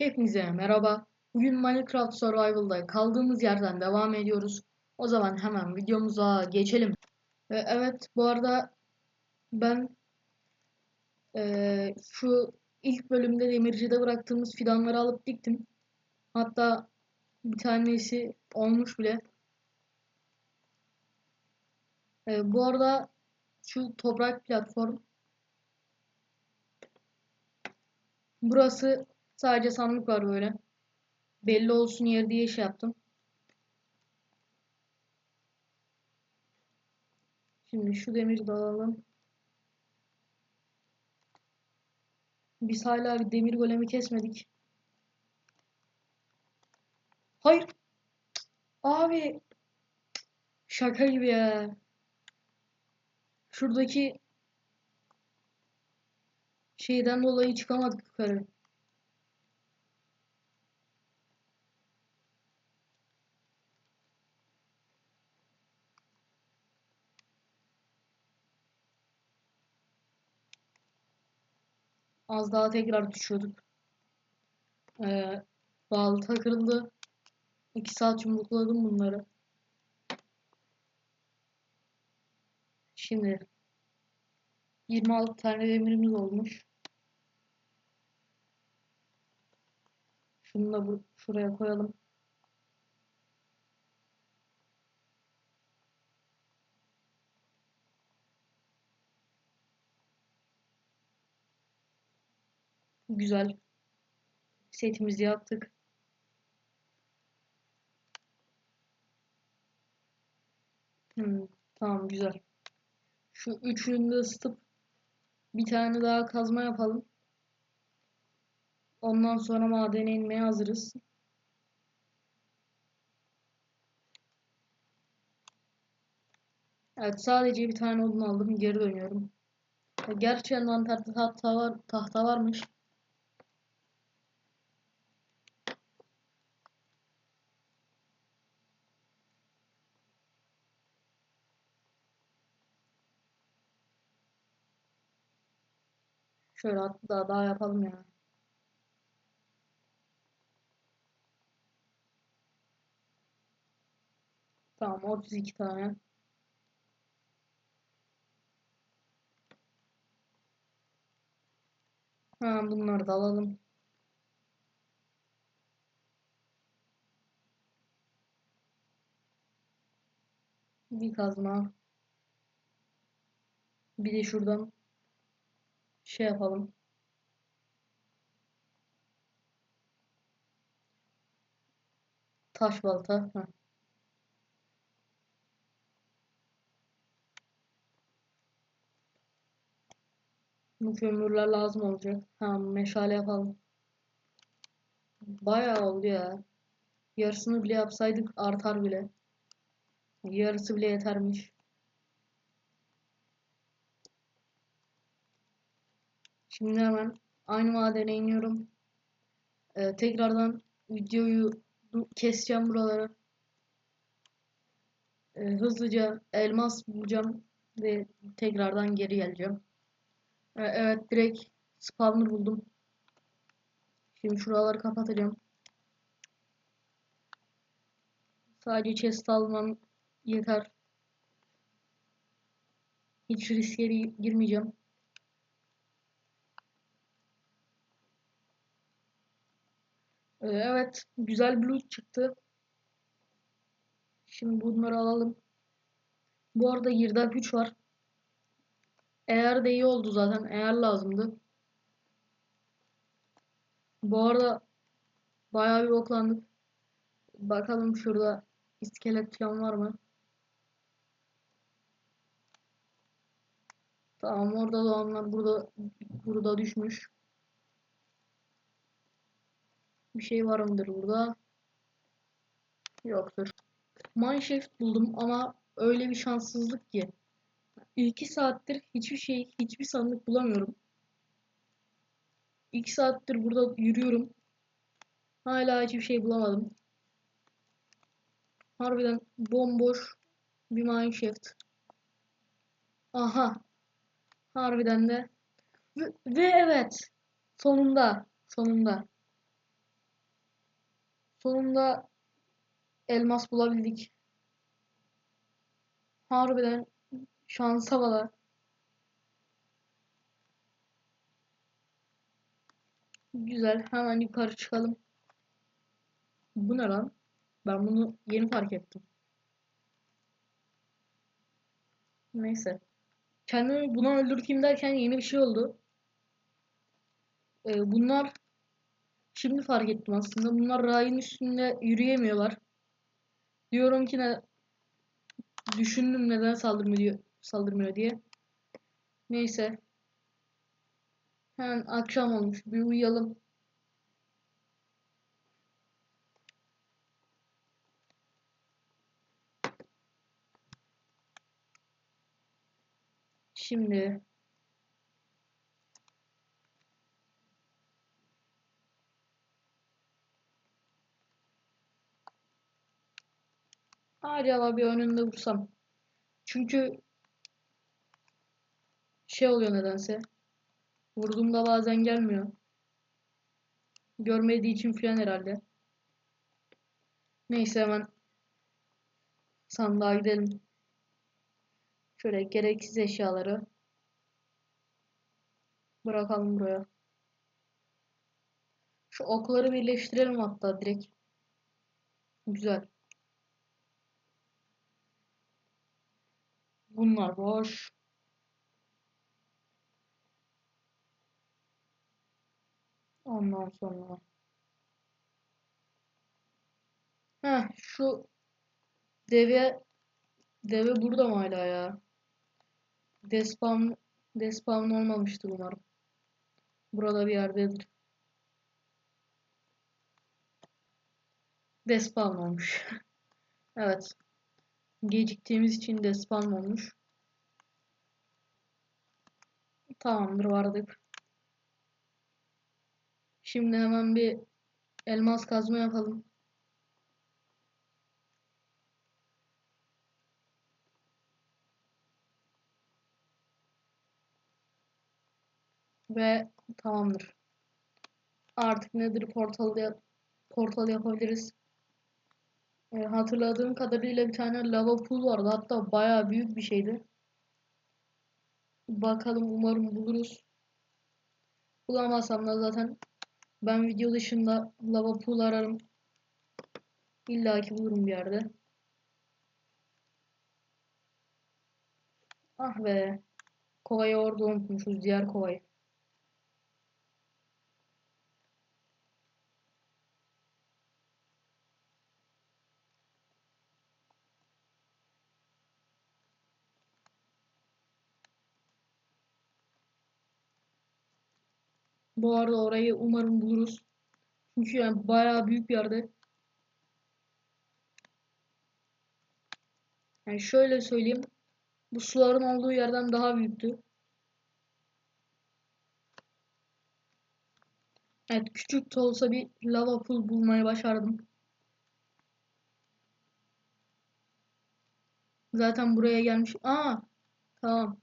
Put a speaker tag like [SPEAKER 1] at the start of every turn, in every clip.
[SPEAKER 1] Hepinize merhaba. Bugün Minecraft Survival'da kaldığımız yerden devam ediyoruz. O zaman hemen videomuza geçelim. Ee, evet bu arada ben ee, şu ilk bölümde demircide bıraktığımız fidanları alıp diktim. Hatta bir tanesi olmuş bile. Ee, bu arada şu toprak platform burası Sadece sandık var böyle. Belli olsun yer diye şey yaptım. Şimdi şu demiri de. Biz hala bir demir golemi kesmedik. Hayır. Abi. Şaka gibi ya. Şuradaki şeyden dolayı çıkamadık yukarı. Az daha tekrar düşüyorduk. Ee, balta kırıldı. 2 saat yumrukladım bunları. Şimdi 26 tane demirimiz olmuş. Şunu da bu, şuraya koyalım. Güzel. Setimizi yaptık. Hmm, tamam güzel. Şu üçünü de ısıtıp bir tane daha kazma yapalım. Ondan sonra madene inmeye hazırız. Evet sadece bir tane odun aldım. Geri dönüyorum. Gerçi envanterde tahta var, tahta varmış. Şöyle hatta daha yapalım ya. Tamam 32 tane. Ha, bunları da alalım. Bir kazma. Bir de şuradan şey yapalım. Taş balta. Heh. Bu kömürler lazım olacak. Ha meşale yapalım. Bayağı oldu ya. Yarısını bile yapsaydık artar bile. Yarısı bile yetermiş. Şimdi hemen aynı madene iniyorum. Ee, tekrardan videoyu keseceğim buraları. Ee, hızlıca elmas bulacağım ve tekrardan geri geleceğim. Ee, evet direkt spawner buldum. Şimdi şuraları kapatacağım. Sadece chest almam yeter. Hiç riske girmeyeceğim. Ee, evet. Güzel loot çıktı. Şimdi bunları alalım. Bu arada girdap 3 var. Eğer de iyi oldu zaten. Eğer lazımdı. Bu arada bayağı bir oklandık. Bakalım şurada iskelet falan var mı? Tamam orada doğanlar burada burada düşmüş. Bir şey var mıdır burada? Yoktur. Mineshaft buldum ama öyle bir şanssızlık ki. 2 saattir hiçbir şey, hiçbir sandık bulamıyorum. 2 saattir burada yürüyorum. Hala hiçbir şey bulamadım. Harbiden bomboş bir mineshaft. Aha. Harbiden de. Ve, ve evet. Sonunda. Sonunda. Sonunda elmas bulabildik. Harbiden şansa bala. Güzel. Hemen yukarı çıkalım. Bu ne lan? Ben bunu yeni fark ettim. Neyse. Kendimi buna öldürteyim derken yeni bir şey oldu. Ee, bunlar şimdi fark ettim aslında. Bunlar rayın üstünde yürüyemiyorlar. Diyorum ki ne düşündüm neden saldırmıyor saldırmıyor diye. Neyse. Hemen akşam olmuş. Bir uyuyalım. Şimdi acaba bir önünde vursam. Çünkü şey oluyor nedense. Vurduğumda bazen gelmiyor. Görmediği için falan herhalde. Neyse hemen sandığa gidelim. Şöyle gereksiz eşyaları bırakalım buraya. Şu okları birleştirelim hatta direkt. Güzel. Bunlar boş. Ondan sonra. Heh şu deve deve burada mı hala ya? Despawn despawn olmamıştır umarım. Burada bir yerdedir. Despawn olmuş. evet. Geciktiğimiz için despawn olmuş. Tamamdır vardık. Şimdi hemen bir elmas kazma yapalım. Ve tamamdır. Artık nedir portal yap portal yapabiliriz. E, hatırladığım kadarıyla bir tane lava pool vardı. Hatta bayağı büyük bir şeydi. Bakalım umarım buluruz. Bulamazsam da zaten ben video dışında lava pool ararım. İlla ki bulurum bir yerde. Ah be. Kovayı orada unutmuşuz. Diğer kovayı. Bu arada orayı umarım buluruz. Çünkü yani bayağı büyük bir yerde. Yani şöyle söyleyeyim. Bu suların olduğu yerden daha büyüktü. Evet küçük de olsa bir lava pool bulmayı başardım. Zaten buraya gelmiş. Aa tamam.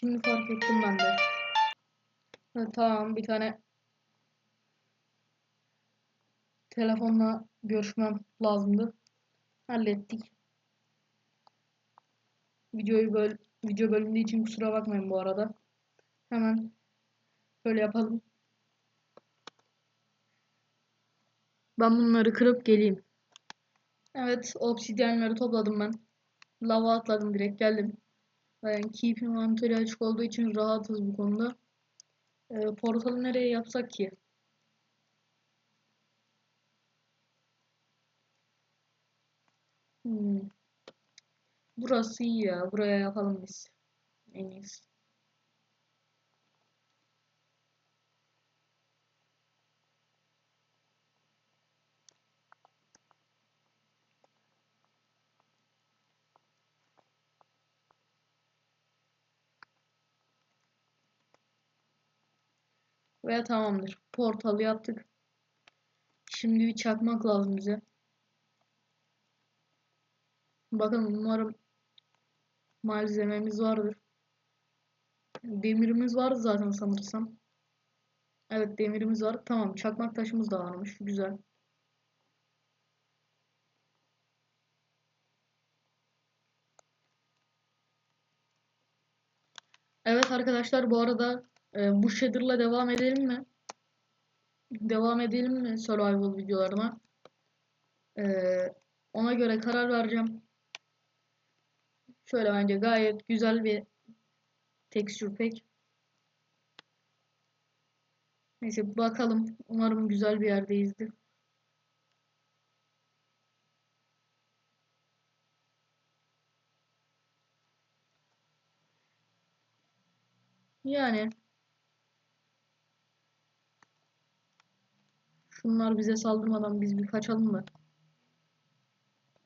[SPEAKER 1] Şimdi fark ettim ben de. Ha, tamam bir tane telefonla görüşmem lazımdı. Hallettik. Videoyu böl video bölündüğü için kusura bakmayın bu arada. Hemen böyle yapalım. Ben bunları kırıp geleyim. Evet, obsidyenleri topladım ben. Lava atladım direkt geldim. Yani keep açık olduğu için rahatız bu konuda. E, portalı nereye yapsak ki? Hmm. Burası iyi ya. Buraya yapalım biz. En iyisi. Ve tamamdır. Portalı yaptık. Şimdi bir çakmak lazım bize. Bakın umarım malzememiz vardır. Demirimiz vardı zaten sanırsam. Evet demirimiz var. Tamam çakmak taşımız da varmış. Güzel. Evet arkadaşlar bu arada e, bu shader'la devam edelim mi? Devam edelim mi survival videolarına? E, ona göre karar vereceğim. Şöyle bence gayet güzel bir texture pack. Neyse bakalım. Umarım güzel bir yerdeyizdir. Yani şunlar bize saldırmadan biz bir kaçalım da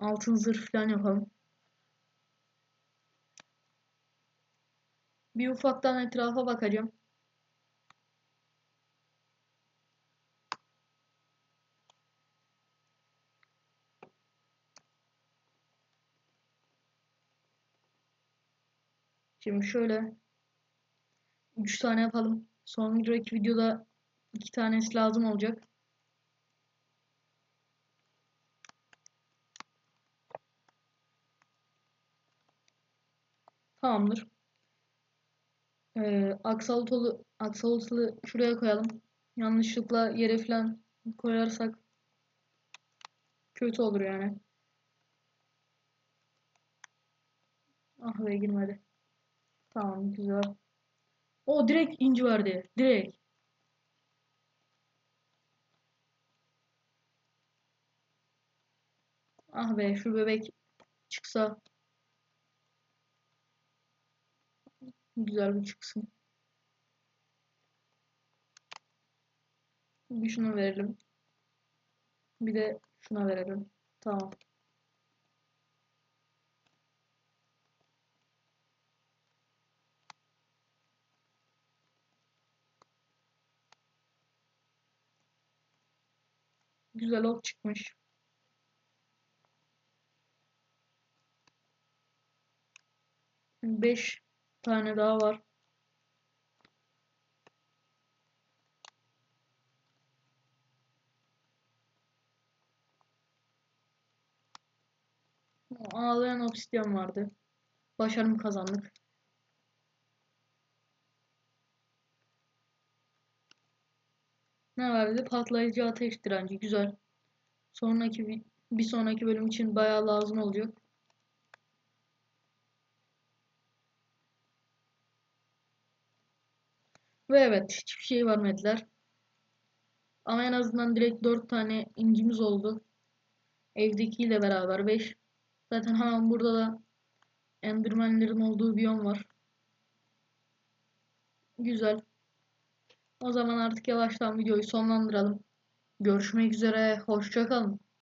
[SPEAKER 1] altın zırh falan yapalım. Bir ufaktan etrafa bakacağım. Şimdi şöyle 3 tane yapalım. Sonraki videoda 2 tanesi lazım olacak. Tamamdır. Ee, aksalotlu, aksalotlu şuraya koyalım. Yanlışlıkla yere falan koyarsak kötü olur yani. Ah be girmedi. Tamam güzel. O direkt inci verdi. Direkt. Ah be şu bebek çıksa. Güzel bir çıksın. Bir şunu verelim. Bir de şuna verelim. Tamam. Güzel ok çıkmış. Beş tane daha var. Ağlayan obsidyen vardı. Başarım kazandık. Ne verdi? Patlayıcı ateş direnci. Güzel. Sonraki bir sonraki bölüm için bayağı lazım olacak. Ve evet hiçbir şey vermediler. Ama en azından direkt 4 tane incimiz oldu. Evdekiyle beraber 5. Zaten hemen burada da Enderman'lerin olduğu biyom var. Güzel. O zaman artık yavaştan videoyu sonlandıralım. Görüşmek üzere. Hoşçakalın.